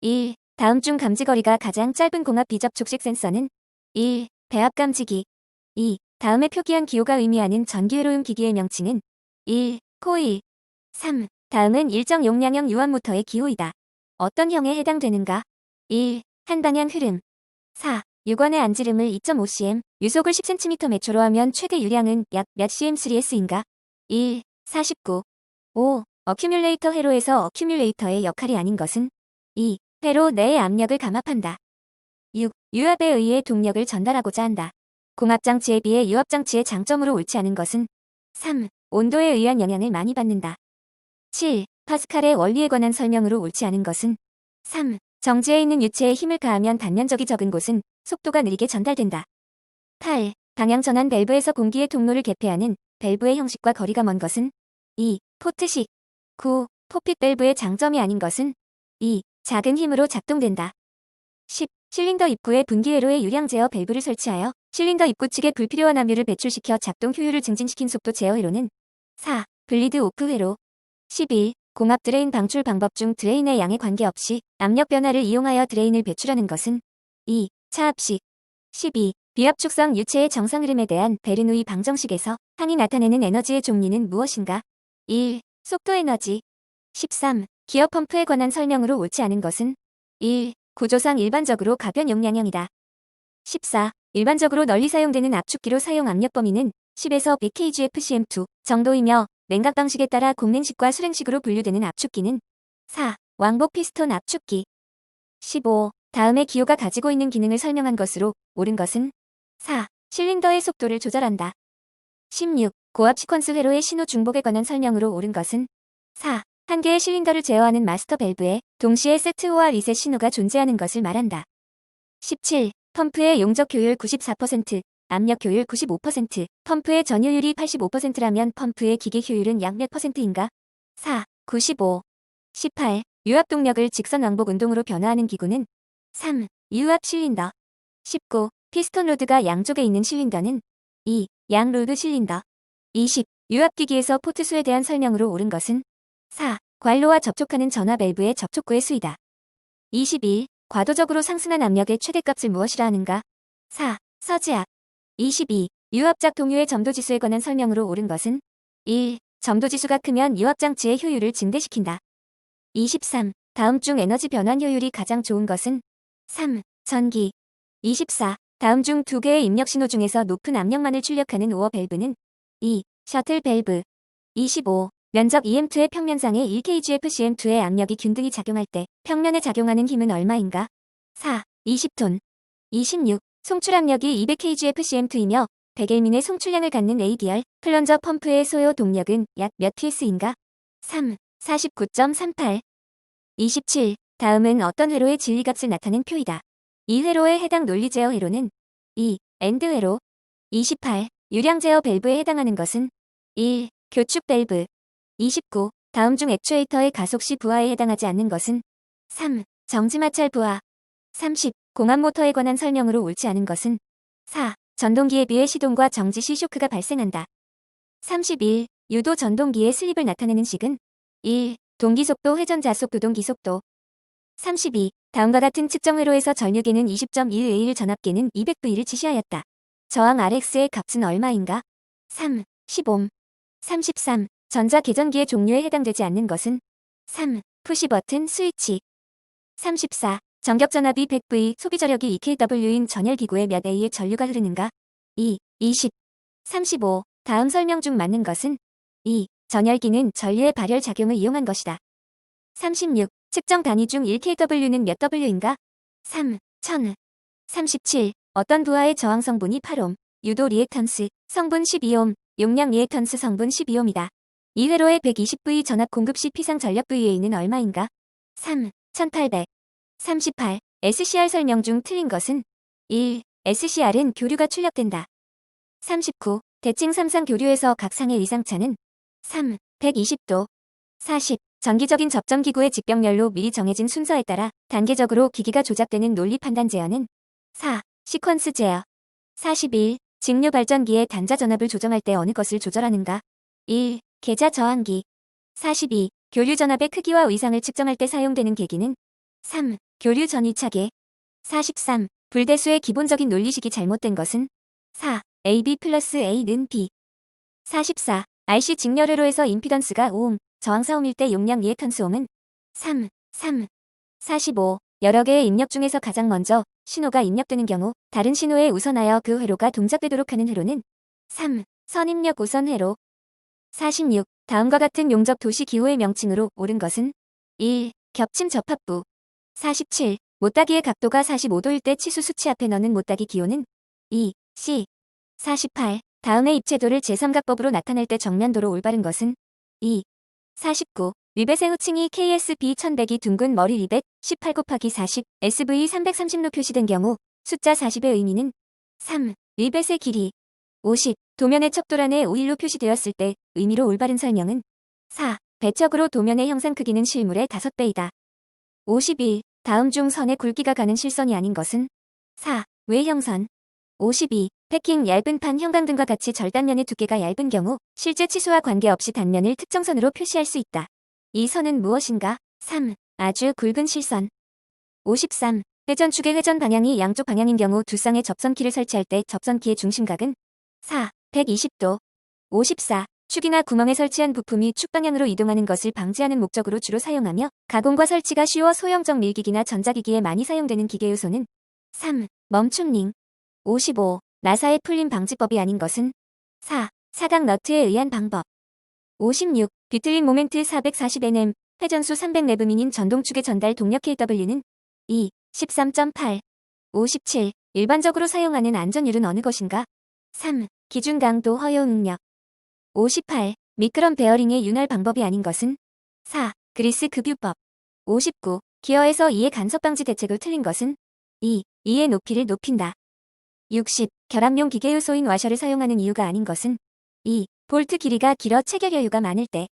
1. 다음 중 감지거리가 가장 짧은 공합 비접촉식 센서는 1. 배압 감지기 2. 다음에 표기한 기호가 의미하는 전기회로용 기기의 명칭은 1. 코일 3. 다음은 일정 용량형 유압 모터의 기호이다. 어떤 형에 해당되는가? 1. 한방향 흐름 4. 유관의 안지름을 2.5cm, 유속을 10cm 매초로 하면 최대 유량은 약 몇 cm3s인가? 1. 49. 5. 어큐뮬레이터 회로에서 어큐뮬레이터의 역할이 아닌 것은 2. 회로 내의 압력을 감압한다. 6. 유압에 의해 동력을 전달하고자 한다. 공압장치에 비해 유압장치의 장점으로 옳지 않은 것은 3. 온도에 의한 영향을 많이 받는다. 7. 파스칼의 원리에 관한 설명으로 옳지 않은 것은 3. 정지해 있는 유체에 힘을 가하면 단면적이 적은 곳은 속도가 느리게 전달된다. 8. 방향 전환 밸브에서 공기의 통로를 개폐하는 밸브의 형식과 거리가 먼 것은 2. 포트식 9. 포핏 밸브의 장점이 아닌 것은 2. 작은 힘으로 작동된다. 10. 실린더 입구에 분기회로의 유량 제어 밸브를 설치하여 실린더 입구 측에 불필요한 압류를 배출시켜 작동 효율을 증진시킨 속도 제어 회로는 4. 블리드 오프 회로 11. 공합 드레인 방출 방법 중 드레인의 양에 관계없이 압력 변화를 이용하여 드레인을 배출하는 것은 2. 차압식 12. 비압축성 유체의 정상 흐름에 대한 베르누이 방정식에서 항이 나타내는 에너지의 종류는 무엇인가? 1. 속도 에너지 13. 기어 펌프에 관한 설명으로 옳지 않은 것은 1. 구조상 일반적으로 가변 용량형이다. 14. 일반적으로 널리 사용되는 압축기로 사용 압력 범위는 10에서 100kgfcm2 정도이며 냉각 방식에 따라 공냉식과 수냉식으로 분류되는 압축기는 4. 왕복 피스톤 압축기 15. 다음의 기호가 가지고 있는 기능을 설명한 것으로 옳은 것은 4. 실린더의 속도를 조절한다. 16. 고압 시퀀스 회로의 신호 중복에 관한 설명으로 옳은 것은 4. 한 개의 실린더를 제어하는 마스터 밸브에 동시에 세트호와 리셋 신호가 존재하는 것을 말한다. 17. 펌프의 용적 효율 94%, 압력 효율 95%, 펌프의 전유율이 85%라면 펌프의 기계 효율은 약 몇 퍼센트인가? 4. 95. 18. 유압 동력을 직선 왕복 운동으로 변화하는 기구는 3. 유압 실린더 19. 피스톤 로드가 양쪽에 있는 실린더는 2. 양 로드 실린더 20. 유압기기에서 포트 수에 대한 설명으로 옳은 것은 4. 관로와 접촉하는 전화 밸브의 접촉구의 수이다. 21. 과도적으로 상승한 압력의 최대값을 무엇이라 하는가? 4. 서지압 22. 유압작 동유의 점도지수에 관한 설명으로 옳은 것은 1. 점도지수가 크면 유압장치의 효율을 증대시킨다. 23. 다음 중 에너지 변환 효율이 가장 좋은 것은 3. 전기 24. 다음 중 두 개의 입력 신호 중에서 높은 압력만을 출력하는 오어 밸브는 2. 셔틀 밸브 25. 면적 EM2의 평면상에 1kgfcm2의 압력이 균등히 작용할 때 평면에 작용하는 힘은 얼마인가? 4. 20톤 26. 송출 압력이 200kgfcm2이며 100L민의 송출량을 갖는 ADR 플런저 펌프의 소요 동력은 약 몇 TS인가? 3. 49.38 27. 다음은 어떤 회로의 진리값을 나타낸 표이다. 이 회로에 해당 논리 제어 회로는 2. 엔드 회로 28. 유량 제어 밸브에 해당하는 것은 1. 교축 밸브 29. 다음 중 액추에이터의 가속 시 부하에 해당하지 않는 것은 3. 정지 마찰 부하 30. 공압 모터에 관한 설명으로 옳지 않은 것은 4. 전동기에 비해 시동과 정지 시 쇼크가 발생한다. 31. 유도 전동기의 슬립을 나타내는 식은 1. 동기속도 회전 자속 부동기 속도 32. 다음과 같은 측정 회로에서 전류계는 20.1A1 전압계는 200V를 지시하였다. 저항 RX의 값은 얼마인가? 3. 15. 33. 전자 계전기의 종류에 해당되지 않는 것은 3. 푸시 버튼 스위치 34. 전격 전압이 100V, 소비 저력이 2kW인 전열 기구에 몇 A의 전류가 흐르는가? 2. 20. 35. 다음 설명 중 맞는 것은 2. 전열기는 전류의 발열 작용을 이용한 것이다. 36. 측정 단위 중 1kW는 몇 W인가? 3. 1000. 37. 어떤 부하의 저항 성분이 8옴, 유도 리액턴스, 성분 12옴, 용량 리액턴스 성분 12옴이다. 이 회로의 120V 전압 공급 시 피상 전력 VA는 얼마인가? 3. 1800. 38. SCR 설명 중 틀린 것은 1. SCR은 교류가 출력된다. 39. 대칭 3상 교류에서 각 상의 위상차는 3. 120도. 40. 정기적인 접점기구의 직병렬로 미리 정해진 순서에 따라 단계적으로 기기가 조작되는 논리 판단 제어는 4. 시퀀스 제어 41. 직류 발전기의 단자 전압을 조정할 때 어느 것을 조절하는가? 1. 계좌 저항기 42. 교류 전압의 크기와 위상을 측정할 때 사용되는 계기는 3. 교류 전이차계 43. 불대수의 기본적인 논리식이 잘못된 것은 4. AB 플러스 A는 B 44. RC 직렬회로에서 임피던스가 5옴, 저항사옴일 때 용량 리액턴스옴은 3, 3. 45. 여러 개의 입력 중에서 가장 먼저 신호가 입력되는 경우 다른 신호에 우선하여 그 회로가 동작되도록 하는 회로는 3. 선입력 우선 회로 46. 다음과 같은 용접 도시 기호의 명칭으로 옳은 것은 1. 겹침 접합부 47. 못따기의 각도가 45도일 때 치수 수치 앞에 넣는 못따기 기호는 2. C 48. 다음의 입체도를 제3각법으로 나타낼 때 정면도로 올바른 것은 2. 49. 리벳의 호칭이 KSB 1100이 둥근 머리 리벳 18 곱하기 40 SV 330로 표시된 경우 숫자 40의 의미는 3. 리벳의 길이 50. 도면의 척도란에 5일로 표시되었을 때 의미로 올바른 설명은 4. 배척으로 도면의 형상 크기는 실물의 5배이다. 51. 다음 중 선의 굵기가 가는 실선이 아닌 것은 4. 외형선 52. 패킹 얇은 판 형광 등과 같이 절단면의 두께가 얇은 경우 실제 치수와 관계없이 단면을 특정 선으로 표시할 수 있다. 이 선은 무엇인가? 3. 아주 굵은 실선 53. 회전축의 회전 방향이 양쪽 방향인 경우 두 쌍의 접선키를 설치할 때 접선키의 중심각은 4. 120도 54. 축이나 구멍에 설치한 부품이 축 방향으로 이동하는 것을 방지하는 목적으로 주로 사용하며 가공과 설치가 쉬워 소형적 밀기기나 전자기기에 많이 사용되는 기계 요소는 3. 멈춤링 55. 나사의 풀림 방지법이 아닌 것은 4. 사각 너트에 의한 방법 56. 비틀린 모멘트 440Nm, 회전수 300레브민인 전동축의 전달 동력 KW는 2. 13.8. 57. 일반적으로 사용하는 안전율은 어느 것인가? 3. 기준 강도 허용 능력 58. 미끄럼 베어링의 윤활 방법이 아닌 것은 4. 그리스 급유법 59. 기어에서 2의 간섭 방지 대책을 틀린 것은 2. 2의 높이를 높인다 60. 결합용 기계 요소인 와셔를 사용하는 이유가 아닌 것은 2. 볼트 길이가 길어 체결 여유가 많을 때